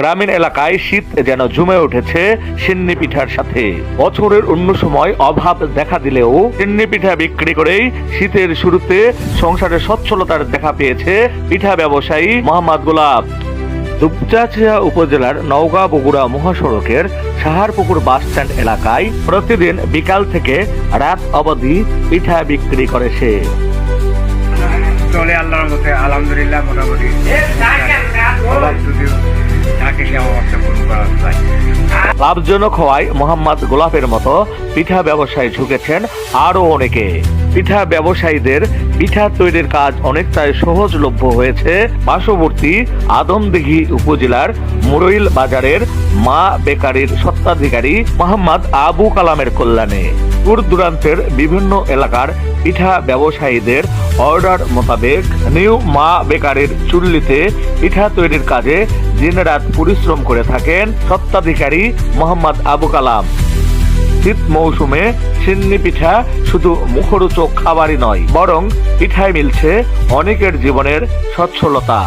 গ্রামীণ এলাকায় শীত যেন জমে উঠেছে সিন্নি পিঠার সাথে। বছরের অন্য সময় অভাব দেখা দিলেও সিন্নি পিঠা বিক্রি করেই শীতের শুরুতে সংসারে সচ্ছলতার দেখা পেয়েছে পিঠা ব্যবসায়ী মোহাম্মদ গোলাপ। দুপচাচিয়া উপজেলার নওগাঁ বগুড়া মহাসড়কের সাহারপুকুর বাস স্ট্যান্ড এলাকায় প্রতিদিন বিকাল থেকে রাত অবধি পিঠা বিক্রি করে সে। চলে আল্লাহর মতে আলহামদুলিল্লাহ, মোটামুটি। লাভজনক হওয়ায় মোহাম্মদ গোলাপের মতো পিঠা ব্যবসায় ঝুঁকেছেন আরও অনেকে। পিঠা ব্যবসায়ীদের পিঠা তৈরির কাজ অনেকটাই সহজলভ্য হয়েছে। পার্শ্ববর্তী আদমদিঘি উপজেলার মুরইল বাজারের মা বেকারির সত্ত্বাধিকারী মোহাম্মদ আবু কালামের কল্যাণে। দূর দূরান্তের বিভিন্ন এলাকার পিঠা ব্যবসায়ীদের অর্ডার মোতাবেক নিউ মা বেকারের চুল্লিতে পিঠা তৈরির কাজে দিনরাত পরিশ্রম করে থাকেন সত্ত্বাধিকারী মোহাম্মদ আবু কালাম। শীত মৌসুমে সিন্নি পিঠা শুধু মুখরোচক খাবারই নয়, বরং পিঠায় মিলছে অনেকের জীবনের সচ্ছলতা।